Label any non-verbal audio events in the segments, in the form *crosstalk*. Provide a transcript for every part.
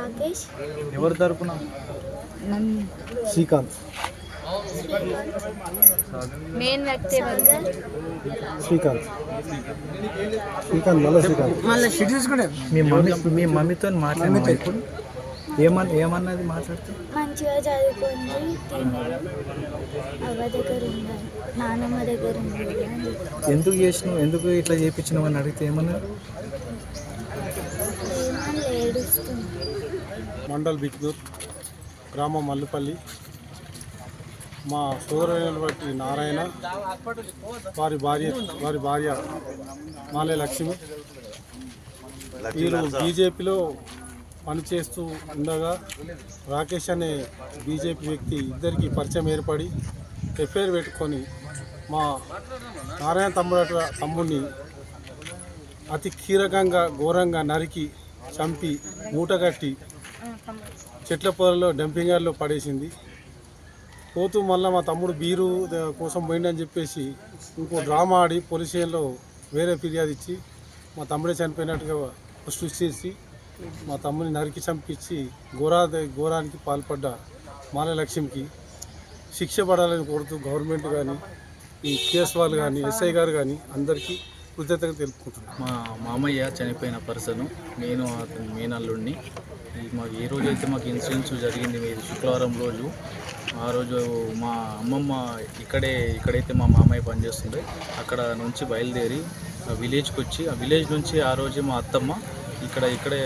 రాకేష్. ఎవరి తరపున? శ్రీకాంత్. మెయిన్ వ్యక్తి ఎవరు? శ్రీకాంత్. శ్రీకాంత్ మళ్ళీ శ్రీకాంత్. మళ్ళీ షిట్ తీసుకుంటే మీ మమ్మీ మీ మమ్మీతో మాట్లాడినా ఇప్పుడు? ఏమన్ ఏమన్నది మాట్లాడితే? మంచిగా చదువుకొని తిన్నాడు అవ్వ దగ్గర ఉండాలి నాన్నమ్మ దగ్గర ఉండాలి. ఎందుకు చేసినావు? ఎందుకు ఇట్లా చేయించినావు అని అడిగితే ఏమన్నారు? మండల్ బిక్నూర్ గ్రామం మల్లిపల్లి. మా సోదరైనటువంటి నారాయణ వారి భార్య వారి భార్య మాలే లక్ష్మి. వీరు బీజేపీలో పనిచేస్తూ ఉండగా రాకేష్ అనే బీజేపీ వ్యక్తి ఇద్దరికి పరిచయం ఏర్పడి ఎఫ్ఐఆర్ పెట్టుకొని మా నారాయణ తమ్ముడు తమ్ముడిని అతి కీలకంగా ఘోరంగా నరికి చంపి మూటగట్టి చెట్ల పొలంలో డంపింగ్ పడేసింది. పోతూ మళ్ళీ మా తమ్ముడు బీరు కోసం పోయిండని చెప్పేసి ఇంకో డ్రామా ఆడి పోలీస్ స్టేషన్లో వేరే ఫిర్యాదు ఇచ్చి మా తమ్ముడే చనిపోయినట్టుగా సృష్టి చేసి మా తమ్ముని నరికి చంపించి ఘోరా ఘోరానికి పాల్పడ్డ మాలలక్ష్మికి శిక్ష పడాలని కోరుతూ గవర్నమెంట్ కానీ ఈ కేసు వాళ్ళు కానీ ఎస్ఐ గారు కానీ అందరికీ కృతజ్ఞత తెలుపుకుంటున్నాను. మా మామయ్య చనిపోయిన పర్సన్ నేను అతని మేనల్లుడిని మాకు ఏ రోజు అయితే మాకు ఇన్సూరెన్స్ జరిగింది మీరు శుక్రవారం రోజు. ఆ రోజు మా అమ్మమ్మ ఇక్కడే ఇక్కడైతే మా మామయ్య పనిచేస్తుండే. అక్కడ నుంచి బయలుదేరి ఆ విలేజ్కి వచ్చి ఆ విలేజ్ నుంచి ఆ రోజు మా అత్తమ్మ ఇక్కడ ఇక్కడే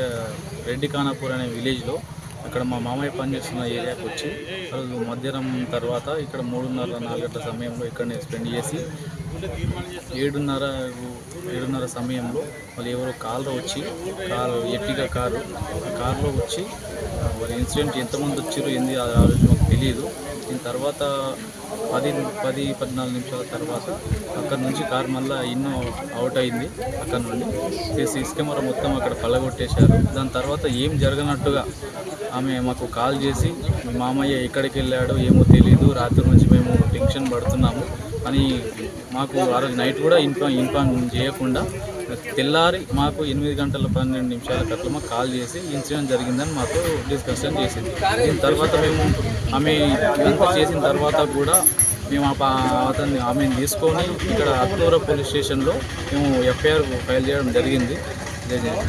రెడ్డి ఖానాపూర్ అనే విలేజ్లో అక్కడ మా మామయ్య పనిచేస్తున్న ఏరియాకి వచ్చి మధ్యాహ్నం తర్వాత ఇక్కడ మూడున్నర నాలుగు గంటల సమయంలో ఇక్కడనే స్పెండ్ చేసి ఏడున్నర ఏడున్నర సమయంలో వాళ్ళు ఎవరో కారులో వచ్చి కారు ఎట్టిగా కారు ఆ కారులో వచ్చి వాళ్ళ ఇన్సిడెంట్ ఎంతమంది వచ్చారో ఏంది ఆలోచన మాకు తెలియదు దీని తర్వాత పది పది పద్నాలుగు నిమిషాల తర్వాత అక్కడ నుంచి కారు మళ్ళీ ఇన్నో అవుట్ అయింది అక్కడ నుండి. సీసీ కెమెరా మొత్తం అక్కడ పల్లగొట్టేశారు దాని తర్వాత ఏం జరగనట్టుగా ఆమె మాకు కాల్ చేసి మామయ్య ఎక్కడికి వెళ్ళాడో ఏమో తెలియదు రాత్రి నుంచి మేము టెన్షన్ పడుతున్నాము. అని మాకు ఆ రోజు నైట్ కూడా ఇన్ఫామ్ ఇన్ఫామ్ చేయకుండా తెల్లారి మాకు ఎనిమిది గంటల పన్నెండు నిమిషాల కట్ల మాకు కాల్ చేసి ఇన్సిడెంట్ జరిగిందని మాకు డిస్కషన్ చేసింది. దీని తర్వాత మేము ఆమె ఇదంతా చేసిన తర్వాత కూడా మేము ఆ అతన్ని ఆమెను తీసుకొని ఇక్కడ అత్తూర పోలీస్ స్టేషన్లో మేము ఎఫ్ఐఆర్ ఫైల్ చేయడం జరిగింది.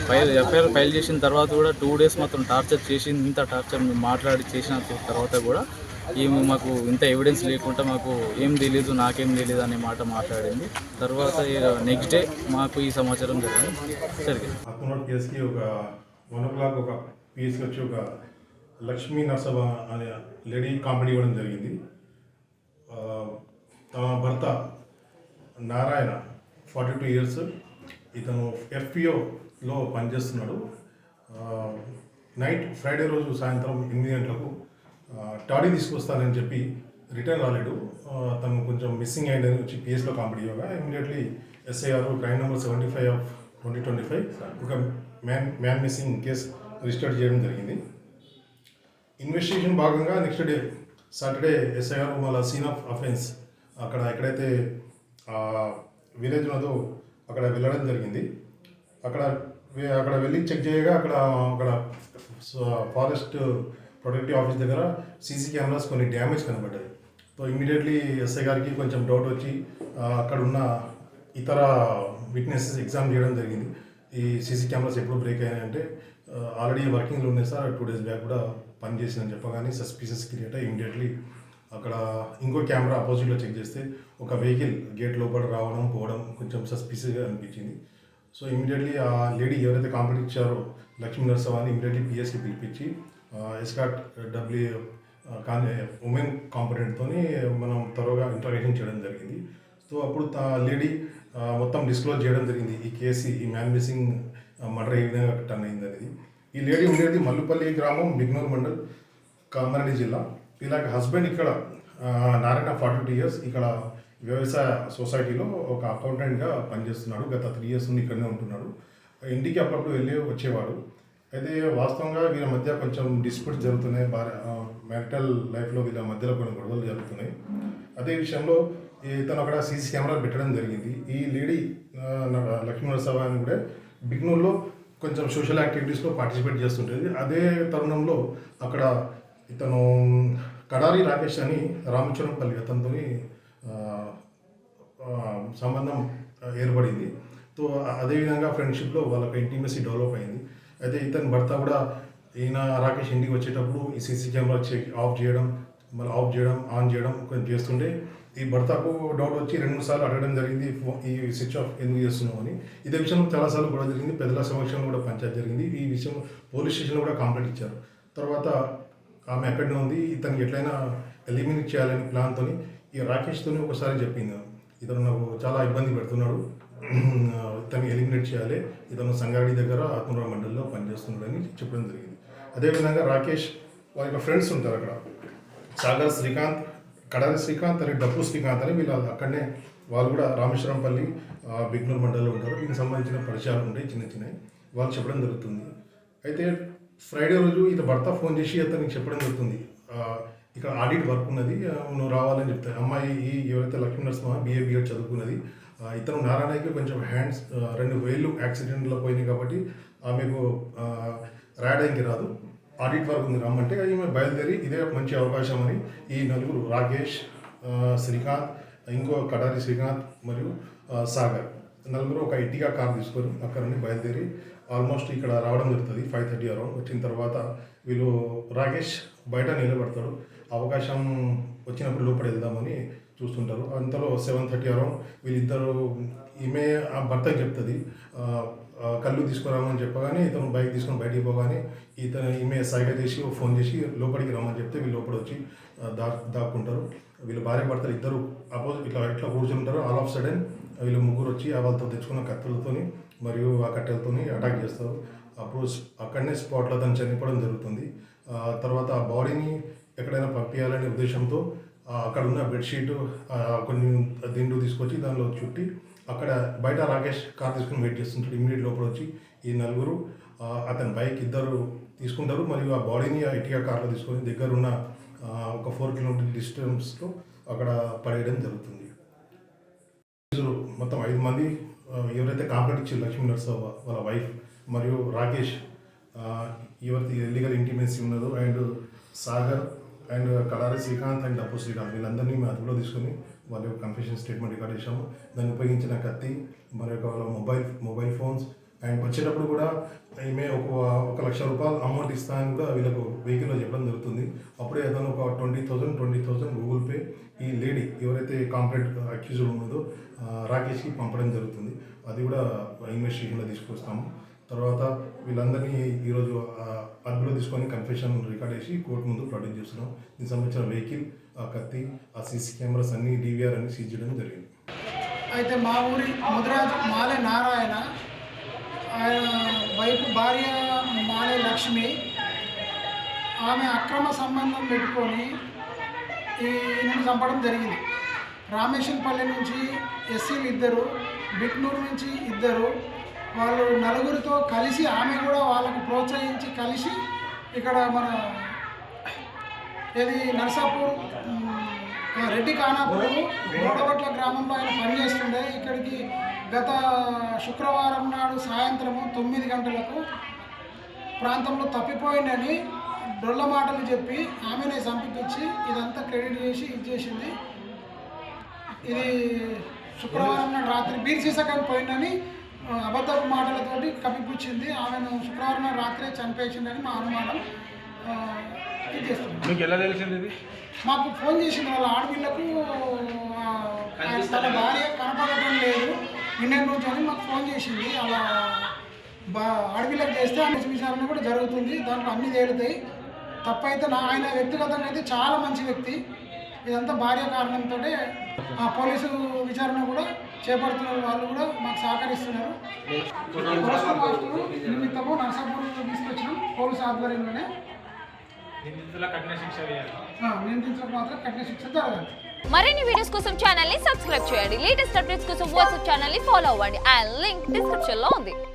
ఫైల్ ఎఫ్ఐఆర్ ఫైల్ చేసిన తర్వాత కూడా టూ డేస్ మాత్రం టార్చర్ చేసి ఇంత టార్చర్ మేము మాట్లాడి చేసిన తర్వాత కూడా ఏమి మాకు ఇంత ఎవిడెన్స్ లేకుండా మాకు ఏం తెలియదు నాకేం తెలియదు అనే మాట మాట్లాడింది. తర్వాత నెక్స్ట్ డే మాకు ఈ సమాచారం జరిగింది. జరిగింది కేసుకి ఒక వన్ ఓ క్లాక్ ఒక పిఎస్కి వచ్చి ఒక లక్ష్మీ నర్సభ అనే లేడీ కామెడీ ఇవ్వడం జరిగింది. తన తమ భర్త నారాయణ ఫార్టీ టూ ఇయర్స్ ఇతను ఎఫ్పిఓలో పనిచేస్తున్నాడు. నైట్ ఫ్రైడే రోజు సాయంత్రం ఎనిమిది గంటలకు టాడీ తీసుకొస్తానని చెప్పి రిటర్న్ రాలేడు. తను కొంచెం మిస్సింగ్ అయిందని వచ్చి పిఎస్లో కామెడీ ఇవ్వగా immediately S I R crime number seventy five of twenty twenty five ఒక man man missing case register చేయడం జరిగింది. ఇన్వెస్టిగేషన్ భాగంగా next day Saturday S I R వాళ్ళ సీన్ ఆఫ్ అఫెన్స్ అక్కడ ఎక్కడైతే విలేజ్ ఉన్నదో అక్కడ వెళ్ళడం జరిగింది. అక్కడ అక్కడ వెళ్ళి చెక్ చేయగా అక్కడ అక్కడ ఫారెస్ట్ ప్రొడక్టివ్ ఆఫీస్ దగ్గర సీసీ కెమెరాస్ కొన్ని డ్యామేజ్ కనబడ్డాయి. సో ఇమీడియట్లీ ఎస్ఐ గారికి కొంచెం డౌట్ వచ్చి అక్కడ ఉన్న ఇతర విట్నెసెస్ ఎగ్జామ్ చేయడం జరిగింది. ఈ సీసీ కెమెరాస్ ఎప్పుడు బ్రేక్ అయ్యాయంటే ఆల్రెడీ వర్కింగ్లో ఉన్నాయి సార్ టూ డేస్ బ్యాక్ కూడా పని చేసిందని చెప్పగానే సస్పీషియస్ క్రియేట్ అయ్యి ఇమీడియట్లీ అక్కడ ఇంకో కెమెరా అపోజిట్లో చెక్ చేస్తే ఒక వెహికల్ గేట్ లోపల రావడం పోవడం కొంచెం సస్పీషియస్గా అనిపించింది. సో ఇమీడియట్లీ ఆ లేడీ ఎవరైతే కాంప్లీట్ ఇచ్చారో లక్ష్మీ నరసవాన్ని ఇమీడియట్లీ పిఎస్కి పిలిపించి ఎస్కాట్ డబ్ల్యూ కానీ ఉమెన్ కాంపిటెంట్తో మనం త్వరగా ఇంటరాక్షన్ చేయడం జరిగింది. సో అప్పుడు ఆ లేడీ మొత్తం డిస్క్లోజ్ చేయడం జరిగింది. ఈ కేసు ఈ మ్యాన్ మిస్సింగ్ మర్డర్ ఏ విధంగా టర్న్ అయింది అనేది. ఈ లేడీ ఉండేది మల్లుపల్లి గ్రామం బిగ్నూర్ మండల్ కామారెడ్డి జిల్లా. ఇలాగ హస్బెండ్ ఇక్కడ నారాయణ ఫార్టీ టూ ఇయర్స్ ఇక్కడ వ్యవసాయ సొసైటీలో ఒక అకౌంటెంట్గా పనిచేస్తున్నాడు. గత త్రీ ఇయర్స్ నుండి ఇక్కడనే ఉంటున్నాడు. ఇంటికి అప్పుడప్పుడు వెళ్ళి వచ్చేవాడు. అయితే వాస్తవంగా వీళ్ళ మధ్య కొంచెం డిస్ప్యూట్స్ జరుగుతున్నాయి. భార్య మ్యారిటల్ లైఫ్లో వీళ్ళ మధ్యలో కొన్ని గొడవలు జరుగుతున్నాయి. అదే విషయంలో ఇతను అక్కడ సీసీ కెమెరాలు పెట్టడం జరిగింది. ఈ లేడీ లక్ష్మీ అని కూడా బిగ్నూర్లో కొంచెం సోషల్ యాక్టివిటీస్లో పార్టిసిపేట్ చేస్తుంటుంది. అదే తరుణంలో అక్కడ ఇతను కడారి రాకేష్ అని రామచరణపల్లి అతనితో సంబంధం ఏర్పడింది. సో అదేవిధంగా ఫ్రెండ్షిప్లో వాళ్ళకి ఇంటిమసీ డెవలప్ అయింది. అయితే ఇతని భర్త కూడా ఈయన రాకేష్ ఇంటికి వచ్చేటప్పుడు ఈ సీసీ కెమెరా చెక్ ఆఫ్ చేయడం మళ్ళీ ఆఫ్ చేయడం ఆన్ చేయడం కొంచెం చేస్తుంటే ఈ భర్తకు డౌట్ వచ్చి రెండు మూడు సార్లు అడగడం జరిగింది ఈ స్విచ్ ఆఫ్ ఎందుకు చేస్తున్నావు అని. ఇదే విషయంలో చాలాసార్లు కూడా జరిగింది పెద్దల సమక్షంలో కూడా పంచాయతీ జరిగింది. ఈ విషయం పోలీస్ స్టేషన్లో కూడా కంప్లైంట్ ఇచ్చారు. తర్వాత ఆమె ఎక్కడనే ఉంది ఇతనికి ఎట్లయినా ఎలిమినేట్ చేయాలని ప్లాన్తో ఈ రాకేష్తోనే ఒకసారి చెప్పింది. ఇతను నాకు చాలా ఇబ్బంది పెడుతున్నాడు. *clears throat* తను ఎలిమినేట్ చేయాలి. ఇతను సంగారెడ్డి దగ్గర ఆత్మరావు మండలిలో పనిచేస్తున్నాడని చెప్పడం జరిగింది. అదేవిధంగా రాకేష్ వాళ్ళ యొక్క ఫ్రెండ్స్ ఉంటారు అక్కడ. సాగర్ శ్రీకాంత్ కడారి శ్రీకాంత్ అని డప్పు శ్రీకాంత్ అని వీళ్ళు అక్కడనే వాళ్ళు కూడా రామేశ్వరంపల్లి బిగ్నూర్ మండలిలో ఉంటారు. దీనికి సంబంధించిన పరిచయాలు ఉంటాయి చిన్న చిన్నవి. వాళ్ళు చెప్పడం జరుగుతుంది. అయితే ఫ్రైడే రోజు ఇత భర్త ఫోన్ చేసి అతనికి చెప్పడం జరుగుతుంది. ఇక్కడ ఆడిట్ వర్క్ ఉన్నది. నువ్వు రావాలని చెప్తాను అమ్మాయి ఈ ఎవరైతే లక్ష్మీ నరసింహ బిఏ బిఎడ్ చదువుకున్నది ఇతను నారాయణకి కొంచెం హ్యాండ్స్ రెండు వేళ్ళు యాక్సిడెంట్లో పోయినాయి కాబట్టి ఆమెకు రాయడానికి రాదు. ఆడిట్ వర్క్ ఉంది రమ్మంటే ఈమె బయలుదేరి ఇదే మంచి అవకాశం అని ఈ నలుగురు రాకేష్ శ్రీకాంత్ ఇంకో కడారి శ్రీకాంత్ మరియు సాగర్. నలుగురు ఒక ఇటీగా కార్ తీసుకొని అక్కడ నుండి బయలుదేరి ఆల్మోస్ట్ ఇక్కడ రావడం జరుగుతుంది ఫైవ్ థర్టీ అరౌండ్ వచ్చిన తర్వాత వీళ్ళు రాకేష్ బయట నిలబడతాడు. అవకాశం వచ్చినప్పుడు లోపల వెళ్దామని చూస్తుంటారు. అంతలో సెవెన్ థర్టీ అరౌండ్ వీళ్ళిద్దరు ఈమె ఆ భర్తకి చెప్తుంది కళ్ళు తీసుకురామని చెప్పగానే ఇతను బైక్ తీసుకొని బయటికి పోగానే ఇతను ఈమె సైగ చేసి ఫోన్ చేసి లోపలికి రమ్మని చెప్తే వీళ్ళు లోపల వచ్చి దా దాక్కుంటారు. వీళ్ళు భార్య భర్తలు ఇద్దరు అపోజిట్ ఇట్లా ఇట్లా కూర్చుంటారు ఉంటారు. ఆల్ ఆఫ్ సడన్ వీళ్ళు ముగ్గురు వచ్చి ఆ వాళ్ళతో తెచ్చుకున్న కత్తులతోని మరియు ఆ కట్టెలతోని అటాక్ చేస్తారు. అప్పుడు అక్కడనే స్పాట్లో అతను చనిపోవడం జరుగుతుంది. తర్వాత ఆ బాడీని ఎక్కడైనా పంపించాలనే ఉద్దేశంతో అక్కడ ఉన్న బెడ్షీట్ కొన్ని దిండు తీసుకొచ్చి దానిలో చుట్టి అక్కడ బయట రాకేష్ కార్ తీసుకుని వెయిట్ చేస్తుంటాడు. ఇమీడియట్ లోపల వచ్చి ఈ నలుగురు అతని బైక్ ఇద్దరు తీసుకుంటారు. మరియు ఆ బాడీని ఆ ఇటికా కార్లో తీసుకొని దగ్గరున్న ఒక ఫోర్ కిలోమీటర్ డిస్టెన్స్లో అక్కడ పడేయడం జరుగుతుంది. మొత్తం ఐదు మంది ఎవరైతే కాంప్లైంట్ ఇచ్చారు లక్ష్మీ నర్సవ్ వాళ్ళ వైఫ్ మరియు రాకేష్ ఎవరైతే ఎవరిది ఇల్లీగల్ ఇంటిమెన్సీ ఉన్నదో and Sagar and Kalari Srikanth and Dappu Srikanth వీళ్ళందరినీ మేము అదుపులో తీసుకొని వాళ్ళ యొక్క కన్ఫెషన్ స్టేట్మెంట్ రికార్డ్ చేశాము. దాన్ని ఉపయోగించిన కత్తి మరి యొక్క వాళ్ళ మొబైల్ మొబైల్ ఫోన్స్ అండ్ వచ్చేటప్పుడు కూడా ఈమె ఒక ఒక లక్ష రూపాయలు అమౌంట్ ఇస్తానని కూడా వీళ్ళకు వెహికల్లో చెప్పడం జరుగుతుంది. అప్పుడే అతను ఒక twenty thousand twenty thousand Google Pay ఈ లేడీ ఎవరైతే కాంప్లైంట్ అక్యూజ్డ్ ఉన్నదో రాకేష్కి పంపడం జరుగుతుంది. అది కూడా ఇన్వెస్టిగేషన్లో తీసుకొస్తాము. తర్వాత వీళ్ళందరినీ ఈరోజు అదుపులో తీసుకొని కన్ఫెషన్ రికార్డ్ చేసి కోర్టు ముందు ప్రొడ్యూస్ చేస్తున్నాం. దీనికి సంబంధించిన వెహికల్ ఆ కత్తి ఆ సీసీ కెమెరాస్ అన్ని డీవీఆర్ అన్ని సీజ్ చేయడం జరిగింది. అయితే మా ఊరి ముదిరాజు మాలె నారాయణ ఆయన వైపు భార్య మాలే లక్ష్మి ఆమె అక్రమ సంబంధం పెట్టుకొని ఈయనను చంపడం జరిగింది. రామేశ్వరపల్లి నుంచి ఎస్సీలు ఇద్దరు బిట్నూరు నుంచి ఇద్దరు వాళ్ళు నలుగురితో కలిసి ఆమె కూడా వాళ్ళకు ప్రోత్సహించి కలిసి ఇక్కడ మన ఇది నర్సాపూర్ రెడ్డి ఖానాపూర్ గోడవట్ల గ్రామంలో ఆయన పనిచేస్తుండే. ఇక్కడికి గత శుక్రవారం నాడు సాయంత్రము తొమ్మిది గంటలకు ప్రాంతంలో తప్పిపోయిందని డొల్ల మాటలు చెప్పి ఆమెనే చంపించి ఇదంతా క్రెడిట్ చేసి ఇది చేసింది. ఇది శుక్రవారం నాడు రాత్రి బీర్ సీసకని పోయిందని అబద్ధపు మాటలతోటి కప్పిపుచ్చింది. ఆమెను శుక్రవారం రాత్రే చంపేసిందని మా అనుమానం మీకు ఎలా తెలిసింది ఇది? మాకు ఫోన్ చేసింది వాళ్ళ ఆడపిల్లకు తన భార్య కనపడటం లేదు. నిన్నటి నుంచి అని మాకు ఫోన్ చేసింది. అలా బా ఆడపిల్లకు చేస్తే ఆమె విచారణ కూడా జరుగుతుంది. దాంట్లో అన్ని తేలుతాయి. తప్పైతే నా ఆయన వ్యక్తిగతంగా అయితే చాలా మంచి వ్యక్తి. ఇదంతా భార్య కారణంతో ఆ పోలీసు విచారణ కూడా చేపడుతున్నారు వాళ్ళు కూడా మాకు సహకరిస్తున్నారు. పోస్టల్ మాస్టర్ నిమిత్తము నర్సాపూర్ తీసుకొచ్చినాం పోలీసు ఆధ్వర్యంలోనే. నిందితుల కఠిన శిక్ష వేయాలి. ఆ, నిందితులకు మాత్రం కఠిన శిక్ష జరగాలి. మరిన్ని వీడియోస్ కోసం ఛానల్ని సబ్స్క్రైబ్ చేయండి. లేటెస్ట్ అప్డేట్స్ కోసం వాట్సాప్ ఛానల్ని ఫాలో అవ్వండి. అండ్ లింక్ డిస్క్రిప్షన్లో ఉంది.